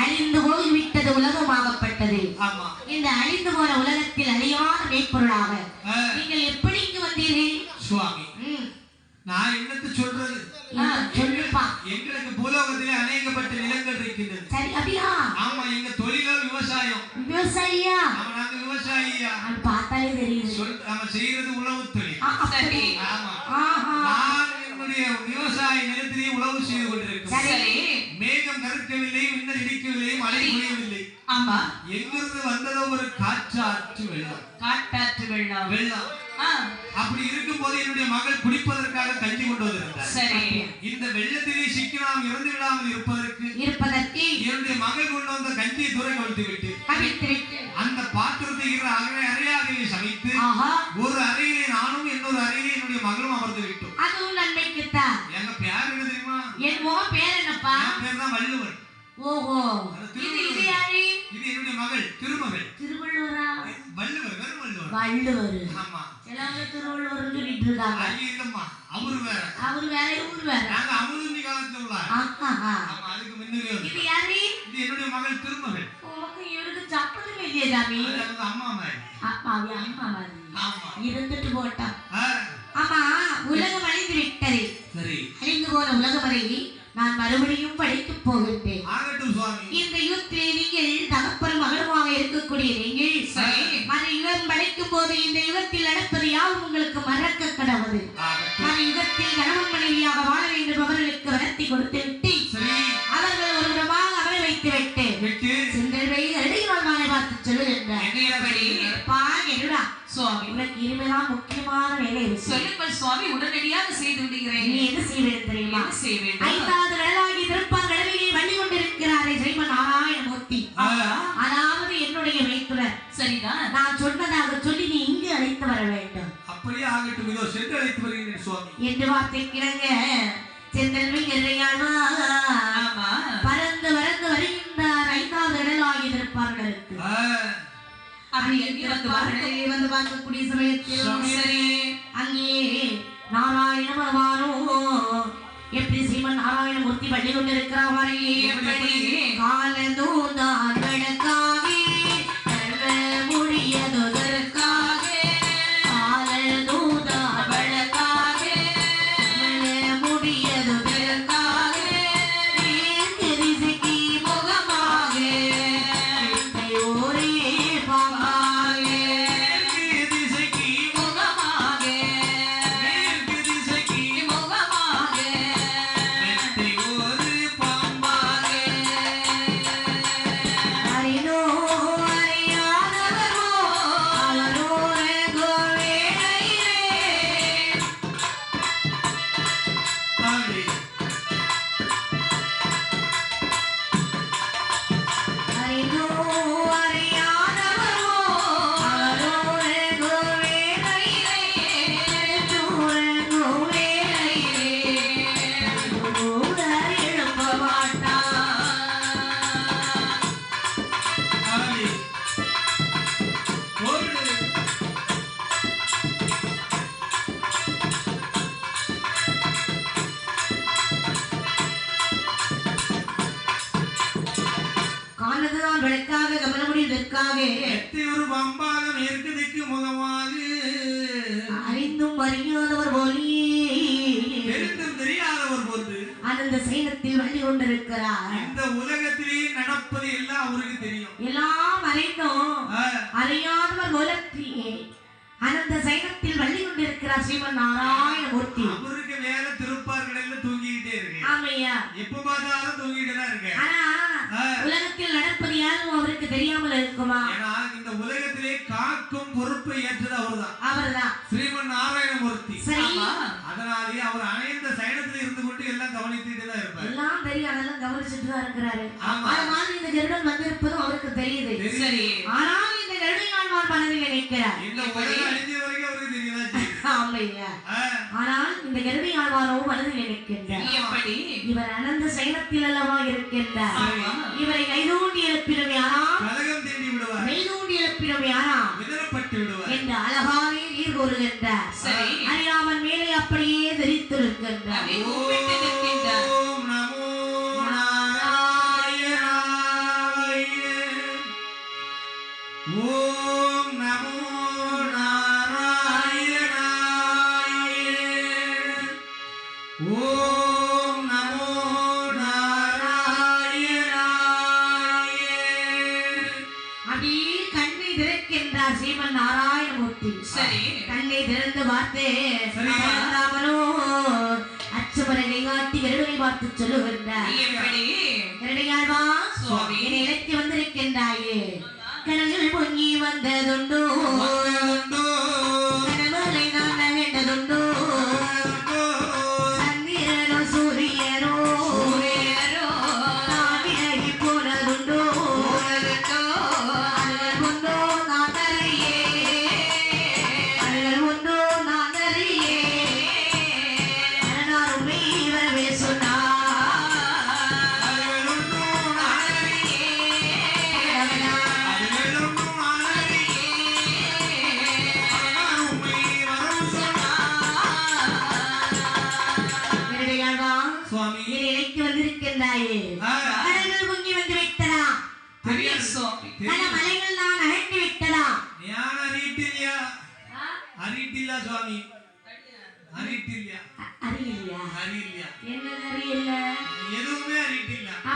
அழிந்து போய்விட்டது உலகமாகப்பட்டது. ஆமா இந்த அழிந்து போன உலகத்தில் அழியாத மெய்ப்பொருளாக நீங்கள் எப்படி இங்கு வந்தீர்கள்? சுவாமி நான் என்னத்து சொல்றது? சொல்லுப்பா. எங்களுக்கு பூலோகத்திலே அநேகப்பட்ட நிலங்கள் இருக்கின்றது சரி அப்படியா? ஆமா எங்க தொழிலோ விவசாயம். விவசாயியா? ஆமா நாங்க விவசாயியா. அது பார்த்தாலே தெரியுது. சொல் நம்ம செய்யறது உழவு தொழில். ஆமா. நான் என்னுடைய விவசாய நிலத்திலே உழவு செய்து கொண்டிருக்கிறேன் சரி. மேகம் கருக்கவில்லை மின்னல் இடிக்கவில்லை மழை பொழியவில்லை. ஆமா. எங்கிருந்து வந்ததோ ஒரு காற்றாற்று வெள்ளம். காட்டாற்று வெள்ளம். வெள்ளம். அப்படி இருக்கும்போது என்னுடைய மகள் குடிப்பதற்காக கஞ்சி கொண்டு வந்திருந்தார். சரி. இந்த வெள்ளத்திலே சிக்கி நாம் இறந்து விடாமல் இருப்பதற்கு இருப்பதற்கு என்னுடைய மகள் கொண்டு வந்த கஞ்சியை தூர கவிழ்த்து விட்டு அந்த பாத்திரத்தை அறை அறையாகவே சமைத்து ஒரு அறையிலே நானும் இன்னொரு அறையிலே என்னுடைய மகளும் அமர்ந்து விட்டோம். அதுவும் நன்மைக்குத்தான் எங்க பேர் என்ன தெரியுமா? என் முகம் பேர் என்னப்பா? என் பேர் தான் வள்ளுவர். ஓஹோ. இது இது யாரு? இது என்னுடைய மகள் திருமகள். திருவள்ளுவரா? வள்ளுவர் வெறும் வள்ளுவர். வள்ளுவர். ஆமா. சிலவங்க திருவள்ளுவர் சொல்லிட்டு இருக்காங்க ஐயோ இல்லம்மா அவரு வேற. அவரு வேற இவரு வேற. நாங்க அமுதுமி காலத்துல உள்ளார். ஆமா அதுக்கு வந்து. இது யாரு? இது என்னுடைய மகள் திருமகள். உனக்கு இவருக்கு சப்பலும் இல்லையே சாமி. அம்மா மாதிரி அப்பாவி அம்மா மாதிரி இருந்துட்டு போட்டான். ஆ, ஆமா உலகம் அழிந்து விட்டது சரி. அழிந்து போன உலகம் வரை நான் மறுபடியும் படிக்கப் போகின்றேன். இந்த யுகத்திலே நீங்கள் தகப்பன் மகளுமாக இருக்கக்கூடிய நீங்கள் யுகம் படைக்கும் போது இந்த யுகத்தில் நடப்பது யாவும் உங்களுக்கு சுவாமி உனக்கு இனிமேதான் முக்கியமான வேலை இருக்கு சொல்லுங்கள் சுவாமி உடனடியாக செய்து விடுகிறேன். நீ என்ன செய்ய வேண்டும் தெரியுமா? செய்ய வேண்டும் ஐந்தாவது நிழலாகி திருப்பார் கடலிலே வள்ளி கொண்டிருக்கிறாரே ஸ்ரீமன் நாராயணமூர்த்தி. ஆ. அதாவது என்னுடைய மைத்துனர் சரிதான். நான் சொன்னதாக சொல்லி நீ இங்கு அழைத்து வர வேண்டும். அப்படியே ஆகட்டும் இதோ சென்று அழைத்து வருகிறேன் சுவாமி. என்று வார்த்தைக்கிறங்க செந்தன்மை எல்லையாழ்வா ஆமா. பறந்து பறந்து வருகின்றார் ஐந்தாவது நிழலாகி திருப்பார்களுக்கு வந்து பார்க்கக்கூடிய சமயத்தில் அங்கே நாராயண பகவானோ எப்படி ஸ்ரீமன் நாராயணமூர்த்தி பள்ளி கொண்டிருக்கிறவரை எப்படி? கமலமுடிவதற்காக மெத்தை ஒரு பாம்பாக மேற்கு திக்கு முகமாக அறிந்தும் அறியாதவர் போலி. தெரிந்தும் தெரியாதவர் போன்று. அனந்த சைனத்தில் வள்ளி கொண்டிருக்கிறார். இந்த உலகத்திலே நடப்பது எல்லாம் அவருக்கு தெரியும். எல்லாம் அறிந்தும் அறியாதவர் போலத்தியே அனந்த சைனத்தில் வள்ளி கொண்டிருக்கிறார் ஸ்ரீமன் நாராயணமூர்த்தி அவருக்கு வேற திருப்பார்கடல்ல தூங்கிக்கிட்டே இருக்கு ஆமையா. எப்ப பார்த்தாலும் தூங்கிட்டு தான் இருக்கேன். ஆனா. உலகத்தில் நடப்பது யாரும் அவருக்கு தெரியாமல் இருக்குமா? ஏன்னா இந்த உலகத்திலே காக்கும் பொறுப்பை ஏற்றது அவர்தான். அவர்தான். ஸ்ரீமன் நாராயணமூர்த்தி அதனாலேயே அவர் அனைந்த சைனத்துல இருந்து கொண்டு எல்லாம் கவனித்துட்டு தான் இருப்பார். எல்லாம் தெரியும். அதெல்லாம் கவனிச்சுட்டு தான் இருக்கிறாரு. ஆமா. அது மாதிரி இந்த கருடன் வந்திருப்பதும் அவருக்கு தெரியுது. தெரியும். சரி. ஆனால் இந்த கருடையாழ்வார் மனதில் நினைக்கிறார் இந்த உலகம் அழிஞ்ச வரைக்கும் அவருக்கு செய்யும் ஆமையா ஆனால் இந்த எருமை ஆழ்வாரோ மனதில் இருக்கின்றார் இவர் அனந்த சைனத்தில் அல்லவா இருக்கின்றார். இவரை கைதூண்டி எழுப்பிடும் யாரா கைதூண்டி எழுப்பிடும் யாரா என்று அழகாக நீர் கூறுகின்றார். அறியாமல் மேலே அப்படியே தெரித்திருக்கின்றார். ஓம் நமோ ஓம் நமோ நாராயணாய. அப்படியே கண்ணை திறக்கின்றார் ஸ்ரீமன் நாராயணமூர்த்தி. சரி. கண்ணை திறந்து பார்த்து அச்சுமரனை காட்டி கருடனை பார்த்து சொல்லுகின்றார். சுவாமி. என்னை இழைத்து வந்திருக்கின்றாயே. கடலில் பொங்கி வந்ததுண்டோ.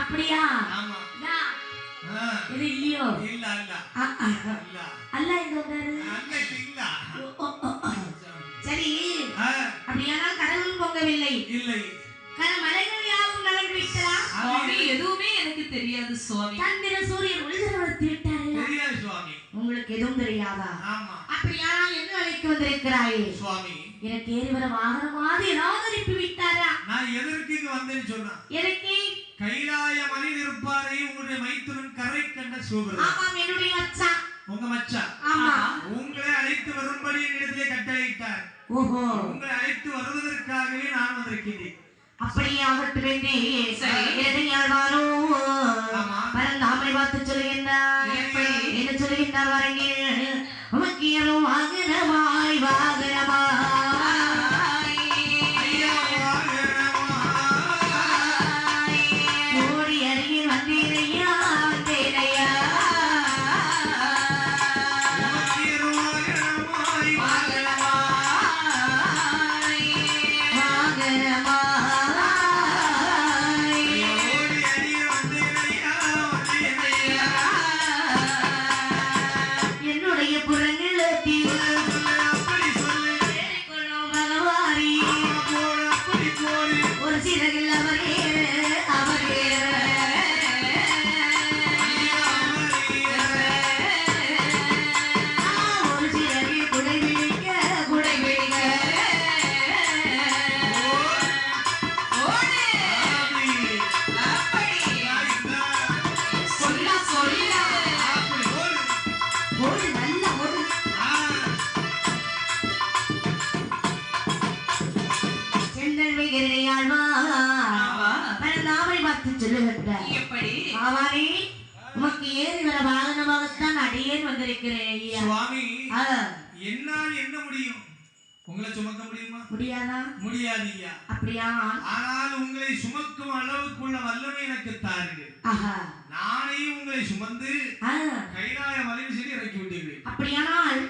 அப்படியா? இது இல்லையோ? இல்ல இல்ல. இல்ல. அல்ல இங்க வந்தாரு? இல்ல. சரி. அப்படியானால் கடவுள் பொங்கவில்லை. இல்லை. கன மலைகள் யாவும் நகர்ந்து விட்டதா? சுவாமி அது எதுவுமே எனக்கு தெரியாது சுவாமி. சந்திர சூரியன் தெரியாது சுவாமி. உங்களுக்கு எதுவும் தெரியாதா? ஆமா. அப்படியானால் என்ன அழைக்க வந்திருக்கிறாயே? சுவாமி. எனக்கு ஏறி வர ஏதாவது அனுப்பி விட்டாரா நான் எதற்கு இங்க வந்தேன்னு சொன்னா. எனக்கு கைலாய மலையில் இருப்பாரே உங்களுடைய மைத்துனன் கரை கண்ட சிவபெருமான் ஆமாம் என்னுடைய மச்சான். உங்க மச்சான். ஆமா. உங்களை அழைத்து வரும்படி என்னிடத்திலே கட்டளையிட்டார். ஓஹோ. உங்களை அழைத்து வருவதற்காகவே நான் வந்திருக்கிறேன் அப்படியே ஆகட்டும் என்றே ஆமா. பரந்தாமரை பார்த்து சொல்லுகின்றார்? என்ன? சொல்லுகின்றார் வாருங்கள் உமக்கு ஏதோ வாகனமாய் வாகனமாய் ஐயா சுவாமி என்னால் என்ன முடியும்? உங்களை சுமக்க முடியுமா? முடியாதா? முடியாது ஐயா அப்படியா? ஆனால் உங்களை சுமக்கும் அளவுக்குள்ள வல்லமை எனக்கு தாருங்கள் ஆஹா. நானே உங்களை சுமந்து கைலாய மலையில் செடி இறக்கி விட்டீர்கள் அப்படியானால்.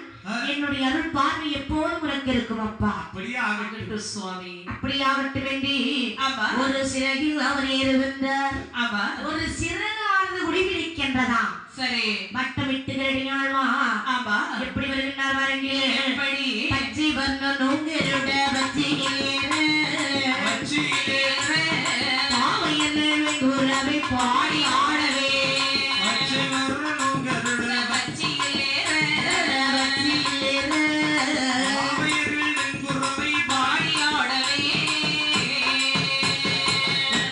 என்னுடைய அருள் பார்வை எப்போதும் உனக்கு இருக்கும் அப்பா. அப்படியே ஆகட்டும் சுவாமி. அப்படியாகட்டும் வேண்டி ஒரு சிறகில் அவர் ஏறுகின்றார். ஒரு சிறகானது குடிபிடிக்கின்றதாம். சரி. வட்டமிட்டு கரடியாழ்வா ஆமா. எப்படி வருகின்றார் எப்படி? பச்சை உங்களுட வெங்குறவை பாடி ஆடவே. பச்சை பாடி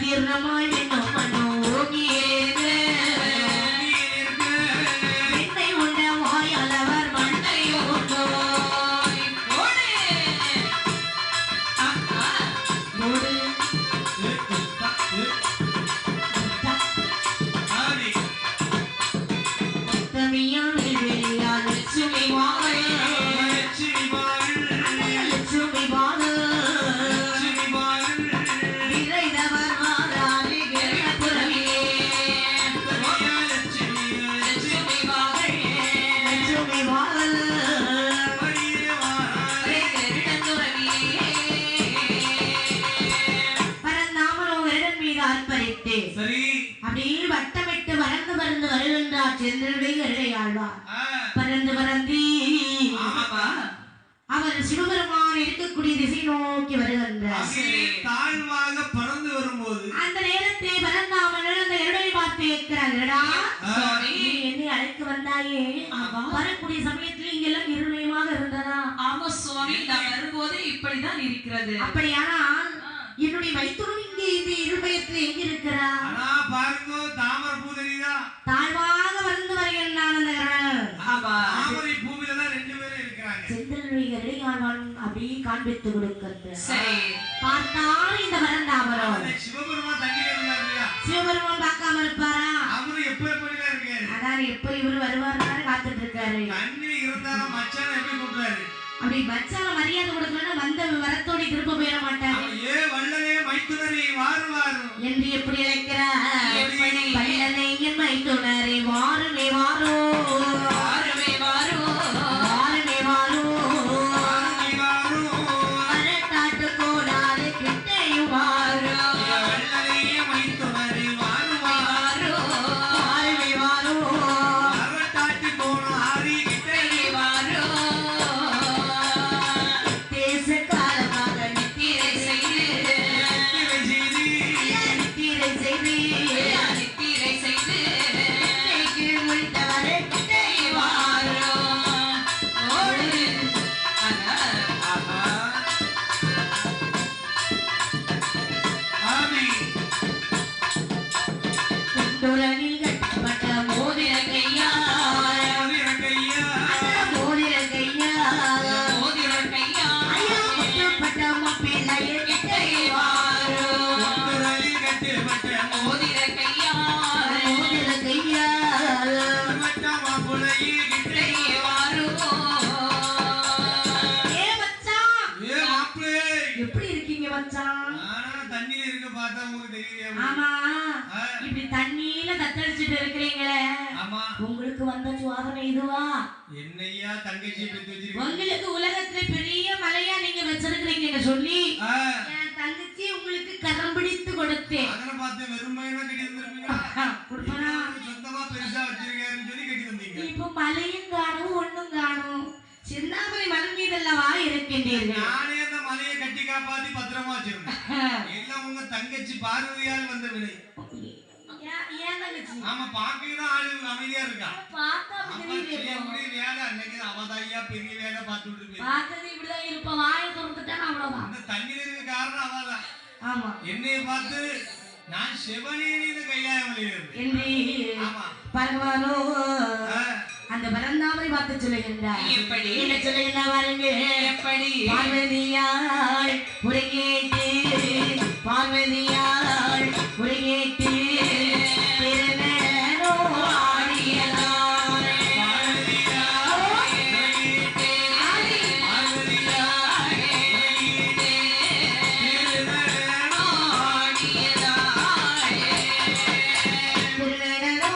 தீர்ணமாய் என்னும் ஆழ்வார் ஆ, பறந்து பறந்தி அவர் சிவபெருமான் இருக்கக்கூடிய திசை நோக்கி வருகின்றார். தாழ்வாக பறந்து வரும்போது. அந்த நேரத்தை பறந்தாமல் அந்த கருடை பார்த்து நீ என்னை அழைக்க வந்தாயே. வரக்கூடிய சமயத்தில் இங்கெல்லாம் இருமயமாக இருந்ததா? ஆமா சுவாமி நான் வரும்போது இப்படிதான் இருக்கிறது. அப்படியானால் என்னுடைய மைத்துடன் இங்கே இந்த இருமயத்தில் எங்க இருக்கிறா பாருங்க தாமரை பூ தெரியுதா தாழ்வாக வந்து வருகின்றான் அந்த கருடன் ஆமா தாமரை பூவில தான் ரெண்டு பேரும் இருக்கிறாங்க கருடையாழ்வான் அப்படியே காண்பித்து கொடுக்கிறது. சரி. பார்த்தால் இந்த பரந்தாமரம் அந்த சிவபெருமான் தண்ணியில இருந்தார் இல்லையா சிவபெருமான் பார்க்காம இருப்பாரா? அவரு எப்ப எப்படிதான் இருக்காரு? அதான் எப்ப இவரு வருவாருன்னு காத்துட்டு இருக்காரு. தண்ணி இருந்தாலும் மச்சான எப்படி கூப்பிடுறாரு அப்படி மச்சான மரியாதை கொடுக்கலன்னா வந்த வரத்தோட திரும்ப போயிட மாட்டாரு. ஏ மைத்துனரே வாரு என்று எப்படி அழைக்கிறார்? பல்லனை என் மைத்துனரே வாருமே வாரோ வாருமே. உங்களுக்கு வந்த சுவாதனை இதுவா? என்னையா தங்கச்சி உங்களுக்கு உலகத்துல பெரிய மலையா நீங்க வச்சிருக்கிறீங்க சொல்லி தங்கச்சி உங்களுக்கு கரம் பிடித்து கொடுத்தேன். பார்த்து வெறும் பையனா கட்டி சொந்தமா பெருசா வச்சிருக்காருன்னு சொல்லி கட்டி தந்தீங்க இப்ப மலையும் காணும் ஒண்ணும் காணும். சிந்தாமணி மலை மீதல்லவா இருக்கின்றீர்கள். நானே அந்த மலையை கட்டி காப்பாத்தி பத்திரமா வச்சிருந்தேன். எல்லாம் உங்க தங்கச்சி பார்வதியால் வந்த தங்கச்சி ஆமா பாக்கலாம் ஆளு அமைதியா இருக்கா? பார்த்தா வேலை. அன்னைக்கு அவதாரியா பெரிய வேலை பார்த்துட்டு இருப்பேன் பார்த்தது இப்படிதான் இருப்ப வாயை திறந்துட்டான் அவ்வளவுதான். அந்த தண்ணீர் இருக்க காரணம் அவதான் ஆமா. என்னைய பார்த்து நான் சிவனேனி கைலாயம் வழியிலிருந்து என்று ஆமா. பகவானோ ஆ, அந்த பரந்தாமரை பார்த்து சொல்லுகின்றார் எப்படி? என்ன சொல்லுகின்ற பாருங்க. எப்படி? பார்வதியாய் உரையேட்டு